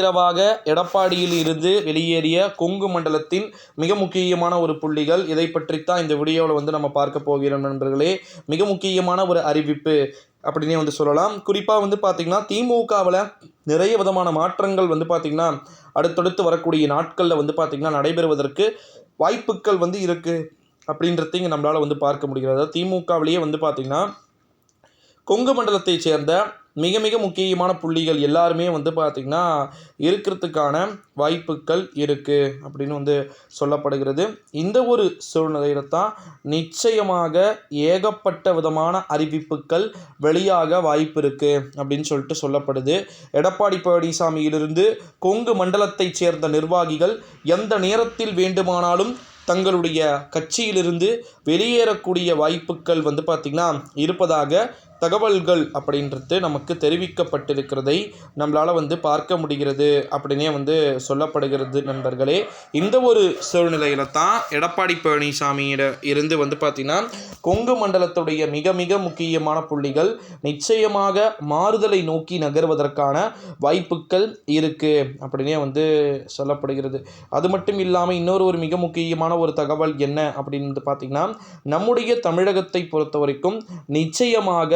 இரவாக எடப்பாடியில் இருந்து வெளியேறிய கொங்கு மண்டலத்தின் மிக முக்கியமான ஒரு புள்ளிகள். இதை பற்றித்தான் இந்த வீடியோவில் வந்து நம்ம பார்க்க போகிறோம் நண்பர்களே. மிக முக்கியமான ஒரு அறிவிப்பு அப்படின்னே வந்து சொல்லலாம். குறிப்பாக வந்து பார்த்திங்கன்னா திமுகவில் நிறைய விதமான மாற்றங்கள் வந்து பார்த்திங்கன்னா அடுத்தடுத்து வரக்கூடிய நாட்களில் வந்து பார்த்திங்கன்னா நடைபெறுவதற்கு வாய்ப்புகள் வந்து இருக்குது அப்படின்றதையும் நம்மளால் வந்து பார்க்க முடிகிறது. அதாவது திமுகவிலேயே வந்து பார்த்திங்கன்னா கொங்கு மண்டலத்தை சேர்ந்த மிக மிக முக்கியமான புள்ளிகள் எல்லாருமே வந்து பார்த்திங்கன்னா இருக்கிறதுக்கான வாய்ப்புகள் இருக்குது அப்படின்னு வந்து சொல்லப்படுகிறது. இந்த ஒரு சூழ்நிலையில தான் நிச்சயமாக ஏகப்பட்ட விதமான அறிவிப்புகள் வெளியாக வாய்ப்பு இருக்குது அப்படின்னு சொல்லிட்டு சொல்லப்படுது. எடப்பாடி பழனிசாமியிலிருந்து கொங்கு மண்டலத்தைச் சேர்ந்த நிர்வாகிகள் எந்த நேரத்தில் வேண்டுமானாலும் தங்களுடைய கட்சியிலிருந்து வெளியேறக்கூடிய வாய்ப்புகள் வந்து பார்த்திங்கன்னா இருப்பதாக தகவல்கள் அப்படின்றது நமக்கு தெரிவிக்கப்பட்டிருக்கிறதை நம்மளால் வந்து பார்க்க முடிகிறது அப்படின்னே வந்து சொல்லப்படுகிறது நண்பர்களே. இந்த ஒரு சூழ்நிலையில தான் எடப்பாடி பழனிசாமியிட இருந்து வந்து பார்த்திங்கன்னா கொங்கு மண்டலத்துடைய மிக மிக முக்கியமான புள்ளிகள் நிச்சயமாக மாறுதலை நோக்கி நகர்வதற்கான வாய்ப்புகள் இருக்குது அப்படின்னே வந்து சொல்லப்படுகிறது. அது மட்டும் இல்லாமல் இன்னொரு ஒரு மிக முக்கியமான ஒரு தகவல் என்ன அப்படின்னு வந்து பார்த்திங்கன்னா நம்முடைய தமிழகத்தை பொறுத்த வரைக்கும் நிச்சயமாக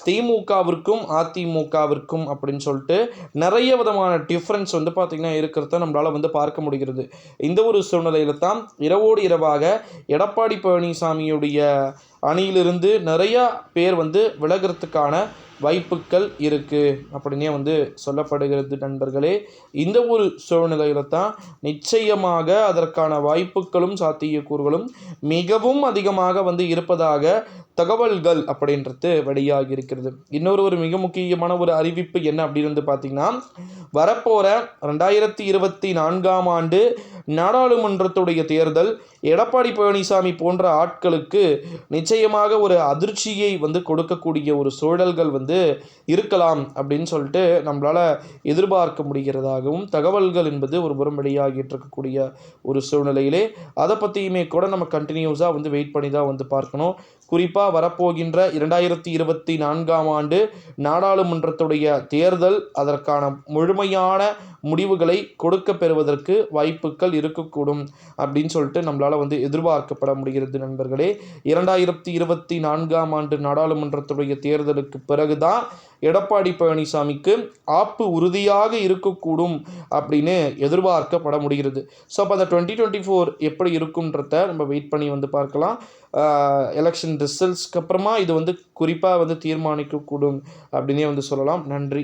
திமுகவிற்கும் அதிமுகவிற்கும் அப்படின்னு சொல்லிட்டு நிறைய விதமான டிஃப்ரென்ஸ் வந்து பார்த்திங்கன்னா இருக்கிறத நம்மளால் வந்து பார்க்க முடிகிறது. இந்த ஒரு சூழ்நிலையில தான் இரவோடு இரவாக எடப்பாடி பழனிசாமியுடைய அணியிலிருந்து நிறையா பேர் வந்து விலகிறதுக்கான வாய்ப்புகள் இருக்குது அப்படின்னே வந்து சொல்லப்படுகிறது நண்பர்களே. இந்த ஒரு சூழ்நிலையில் தான் நிச்சயமாக அதற்கான வாய்ப்புகளும் சாத்தியக்கூறுகளும் மிகவும் அதிகமாக வந்து இருப்பதாக தகவல்கள் அப்படின்றது வெளியாகி இருக்கிறது இன்னொரு ஒரு மிக முக்கியமான ஒரு அறிவிப்பு என்ன அப்படின்னு வந்து பார்த்திங்கன்னா வரப்போகிற ரெண்டாயிரத்தி இருபத்தி நான்காம் ஆண்டு நாடாளுமன்றத்துடைய தேர்தல் எடப்பாடி பழனிசாமி போன்ற ஆட்களுக்கு நிச்சயமாக ஒரு அதிர்ச்சியை வந்து கொடுக்கக்கூடிய ஒரு சூழல்கள் வந்து வந்து இருக்கலாம் அப்படின்னு சொல்லிட்டு நம்மளால் எதிர்பார்க்க முடிகிறதாகவும் தகவல்கள் என்பது ஒரு புறம் வெளியாகிட்டு இருக்கக்கூடிய ஒரு சூழ்நிலையிலே அதை பற்றியுமே கூட நம்ம கண்டினியூஸாக வந்து வெயிட் பண்ணி தான் வந்து பார்க்கணும். குறிப்பாக வரப்போகின்ற இரண்டாயிரத்தி இருபத்தி நான்காம் ஆண்டு நாடாளுமன்றத்துடைய தேர்தல் அதற்கான முழுமையான முடிவுகளை கொடுக்க பெறுவதற்கு வாய்ப்புகள் இருக்கக்கூடும் அப்படின்னு சொல்லிட்டு நம்மளால் வந்து எதிர்பார்க்கப்பட முடிகிறது நண்பர்களே. இரண்டாயிரத்தி இருபத்தி நான்காம் ஆண்டு நாடாளுமன்றத்துடைய தேர்தலுக்கு பிறகுதான் எடப்பாடி பழனிசாமிக்கு ஆப்பு உறுதியாக இருக்கக்கூடும் அப்படின்னு எதிர்பார்க்கப்பட முடிகிறது. ஸோ அப்போ அந்த டுவெண்ட்டி டுவெண்ட்டி ஃபோர் எப்படி இருக்குன்றத நம்ம வெயிட் பண்ணி வந்து பார்க்கலாம். எலெக்ஷன் ரிசல்ட்ஸ்க்கு அப்புறமா இது வந்து குறிப்பாக வந்து தீர்மானிக்கக்கூடும் அப்படின்னே வந்து சொல்லலாம். நன்றி.